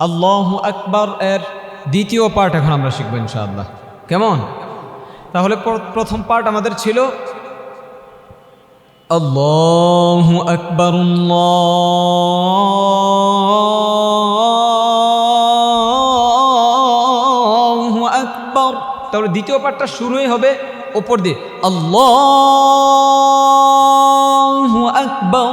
আল্লাহ আকবার এর দ্বিতীয় পার্ট এখন আমরা শিখব ইনশাআল্লাহ। কেমন? তাহলে প্রথম পার্ট আমাদের ছিল, আল্লাহ আকবর আকবর। তাহলে দ্বিতীয় পার্টটা শুরুই হবে ওপর দিয়ে, আল্লাহ আকবর।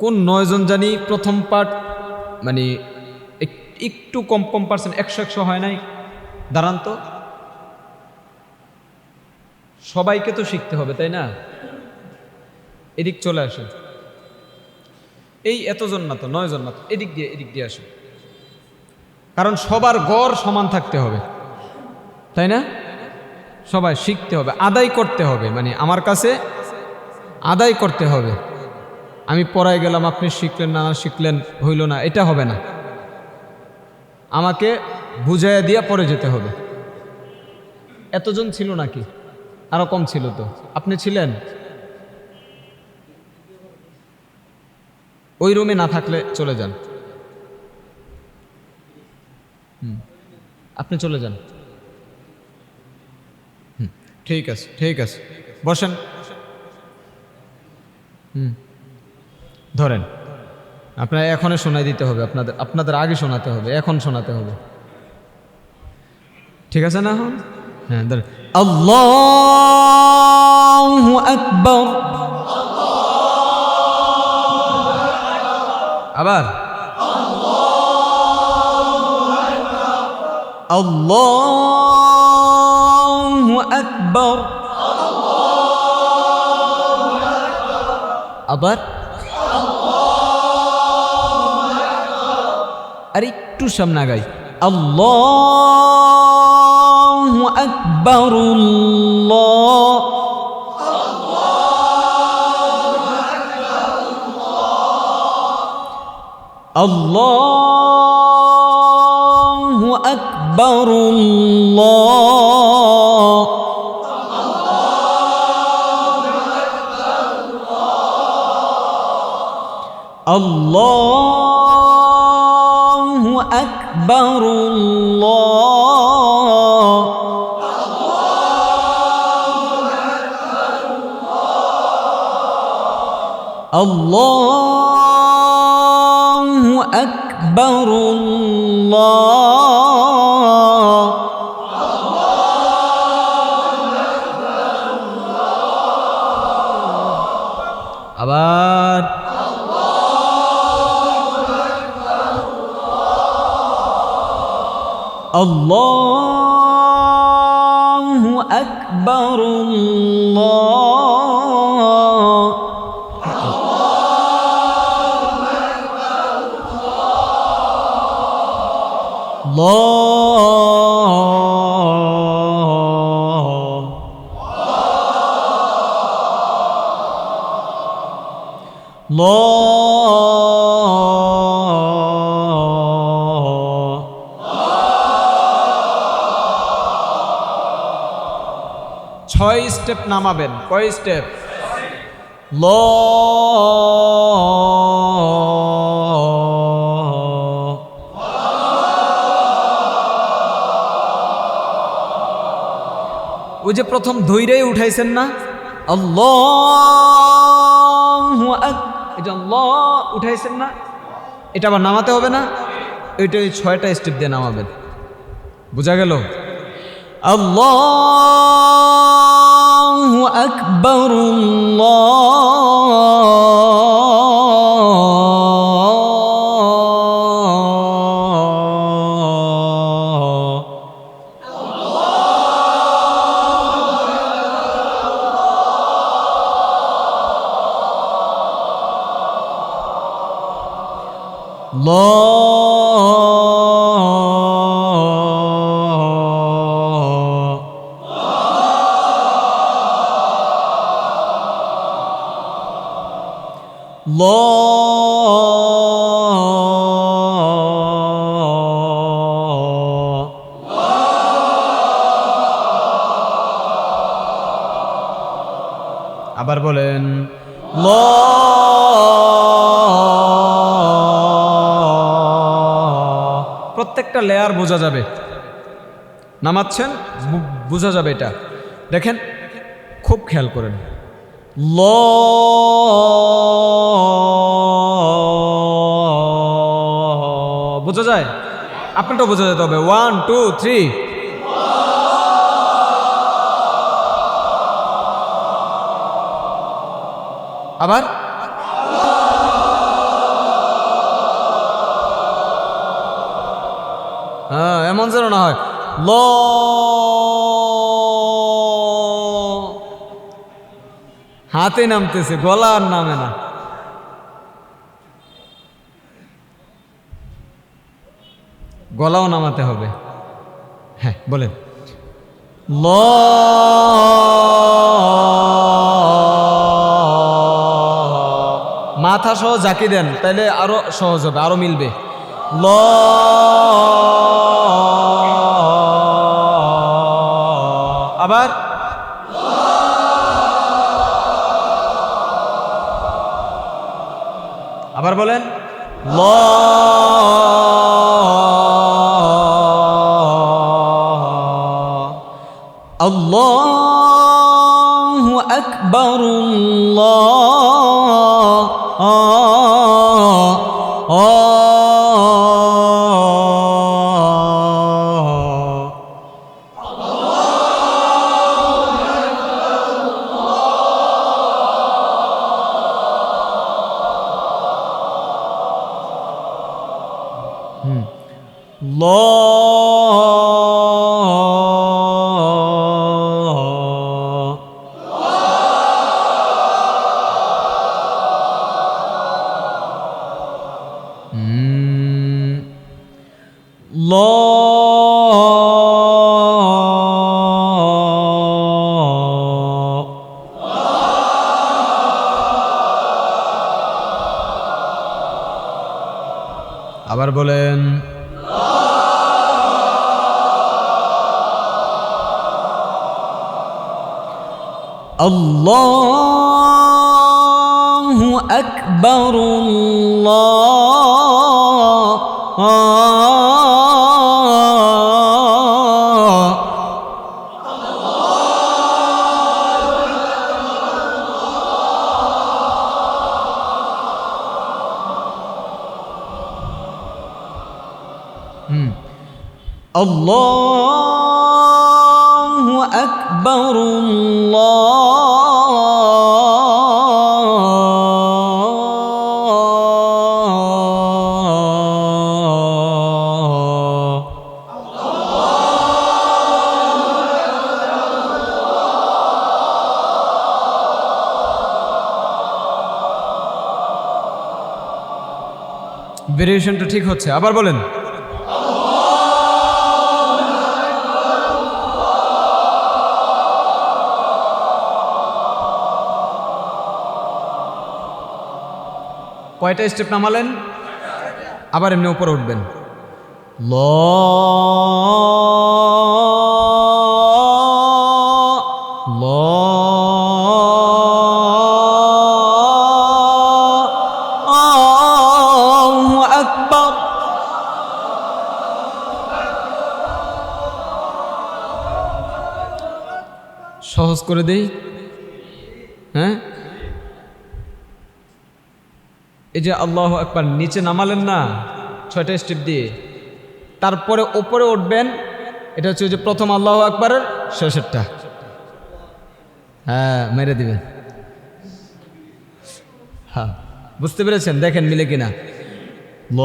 কোন নয়জন জানি প্রথম পার্ট মানে এক- একটু কম কম পার্সেন্ট একশো একশো হয় নাই? দাঁড়ান তো। সবাইকে তো শিখতে হবে, তাই না? এদিক চলে আসেন। এই এতজন না তো, নয়জন না তো, এদিক দিয়ে এদিক দিয়ে আসুন। কারণ সবার গড় সমান থাকতে হবে, তাই না? সবাই শিখতে হবে, আদায় করতে হবে মানে আমার কাছে আদায় করতে হবে। আমি পড়ায় গেলাম, আপনি শিখলেন, না শিখলেন, হইল না, এটা হবে না। আমাকে বুঝাইয়া দিয়া পরে যেতে হবে। এতজন ছিল নাকি? আরও কম ছিল তো। আপনি ছিলেন? ওই রুমে না থাকলে চলে যান। আপনি চলে যান। ঠিক আছে ঠিক আছে। বসেন। হুম। ধরেন, আপনার এখনই শোনাই দিতে হবে, আপনাদের আপনাদের আগে শোনাতে হবে, এখন শোনাতে হবে। ঠিক আছে না? এখন হ্যাঁ ধরেন, আল্লাহ আবার, আল্লাহ আকবর। আবার একটু সামনে আগাই আল্লাহ আকবর আল্লাহ আকবর الله أكبر الله. الله أكبر الله الله أكبر الله. الله الله ছয় স্টেপ নামাবেন। কয় স্টেপ? ল। ওই যে প্রথম ধৈর্যই উঠাইছেন না? আল্লাহ উঠাইছেন না? এটা আবার নামাতে হবে না? এটা ওই ছয়টা স্টেপ দিয়ে নামাবেন। বোঝা গেল? الله أكبر الله الله প্রত্যেকটা লেয়ার বোঝা যাবে। নামাচ্ছেন বোঝা যাবে এটা। দেখেন, খুব খেয়াল করেন। ল বোঝা যায়? আপনারটা বোঝা যেতে হবে। ওয়ান টু থ্রি আবার? হ্যাঁ এমন যেন না হয়। ল। হাতে নামতেছে, গলা আর নামে না। গলাও নামাতে হবে। হ্যাঁ বলেন। ল। মাথা সহ জাকি দেন তাহলে আরও সহজ হবে, আরও মিলবে। আবার আবার বলেন ল আল্লাহু আকবার আল্লাহ ল আবার বলেন আল্লাহু আকবার আল্লাহ। আল্লাহু আকবার আল্লাহ ভেরিয়েশনটা ঠিক হচ্ছে। আবার বলেন। কয়টা স্টেপ নামালেন? আবার এমনি উপরে উঠবেন। ল ল সহজ করে দেই হ্যাঁ এই যে আল্লাহ একবার নিচে নামালেন না, ছয়টা স্টেপ দিয়ে। তারপরে ওপরে উঠবেন, এটা হচ্ছে যে প্রথম আল্লাহ আকবরের শেষেরটা। হ্যাঁ মেরে দিবেন। হ্যাঁ বুঝতে পেরেছেন? দেখেন মিলে কিনা। ল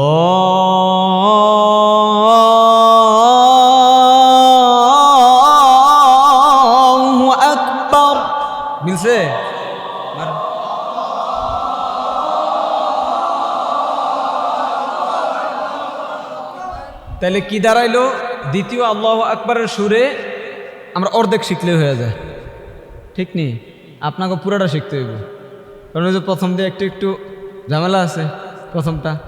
তাহলে কি দাঁড়াইলো? দ্বিতীয় আল্লাহ আকবরের সুরে আমরা অর্ধেক শিখলে হয়ে যায়। ঠিক নেই আপনাকে পুরোটা শিখতে হইব। কারণ ওই যে প্রথম দিয়ে একটু একটু ঝামেলা আছে, প্রথমটা।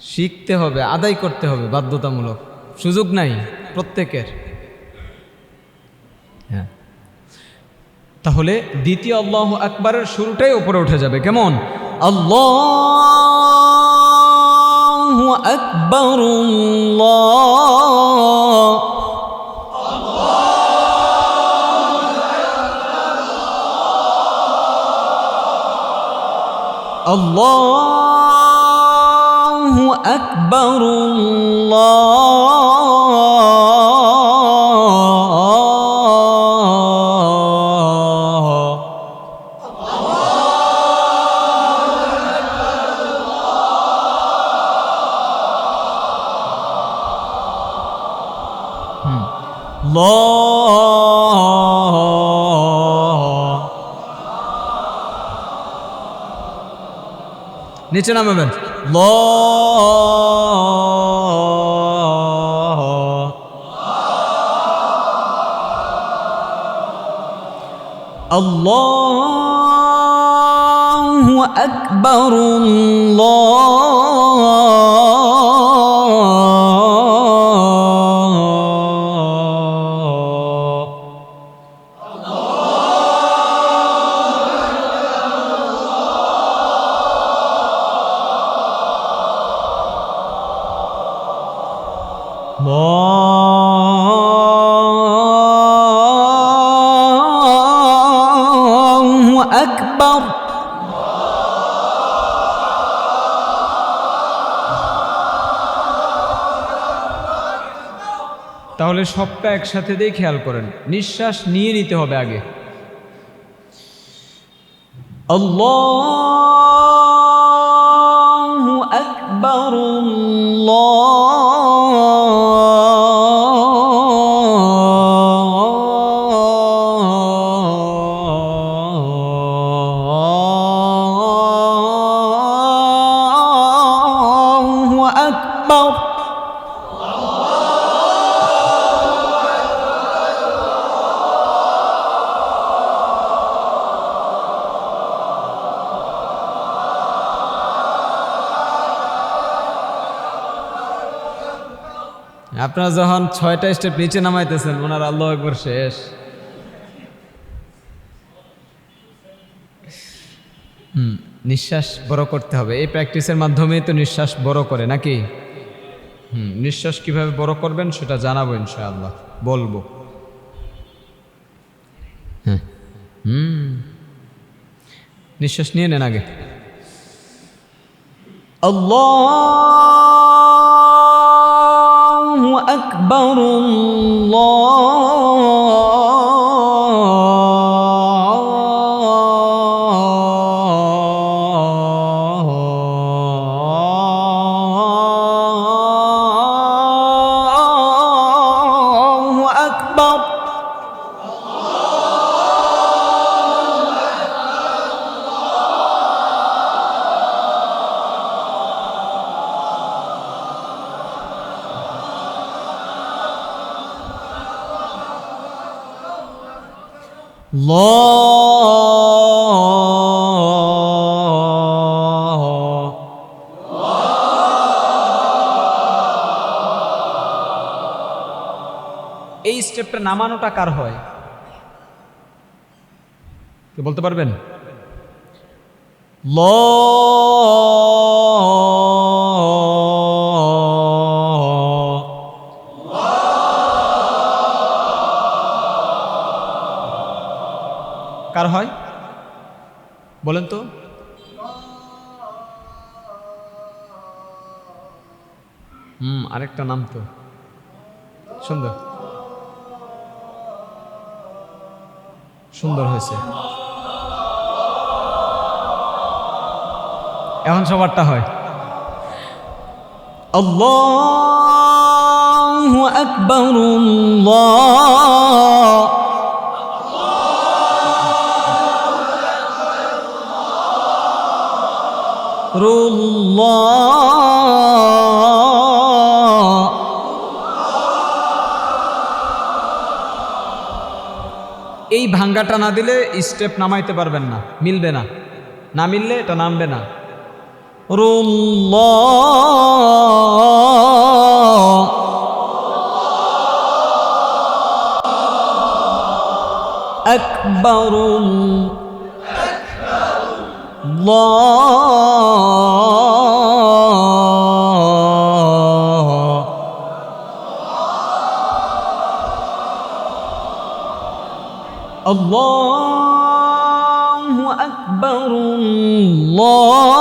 শিখতে হবে, আদায় করতে হবে বাধ্যতামূলক। সুযোগ নাই প্রত্যেকের। হ্যাঁ। তাহলে দ্বিতীয় আল্লাহ আকবরের শুরুটাই উপরে উঠে যাবে, কেমন? আল্লাহ আকবর আল্লাহ আকবর আল্লাহ আল্লাহ নিচে নামাবেন। ল আল্লাহু আকবর আল্লাহ তাহলে সবটা একসাথে দিয়ে খেয়াল করেন। নিঃশ্বাস নিয়ে নিতে হবে আগে। আল্লাহু আপনারা যখন ছয়টা স্টেপ নিচে নামাইতেছেন, ওনার আল্লাহ একবার শেষ। হুম, নিঃশ্বাস বড় করতে হবে। এই প্র্যাকটিসের মাধ্যমেই তো নিঃশ্বাস বড় করে, নাকি? হুম, নিঃশ্বাস কীভাবে বড় করবেন সেটা জানাব ইনশাআল্লাহ, বলব। হ্যাঁ, হুম। নিঃশ্বাস নিয়ে নেন আগে। আল্লাহ! أكبر الله أكبر. এই স্টেপটা নামানোটা কার হয়? বলতে পারবেন? ল কার হয়? বলেন তো। হুম, আরেকটা নাম তো। সুন্দর। সুন্দর হয়েছে। এখন সবারটা হয়। আল্লাহু আকবার, আল্লাহ। এই ভাঙ্গাটা না দিলে স্টেপ নামাইতে পারবেন না, মিলবে না। না মিললে এটা নামবে না। রুল্লাহ একবার ল الله أكبر الله.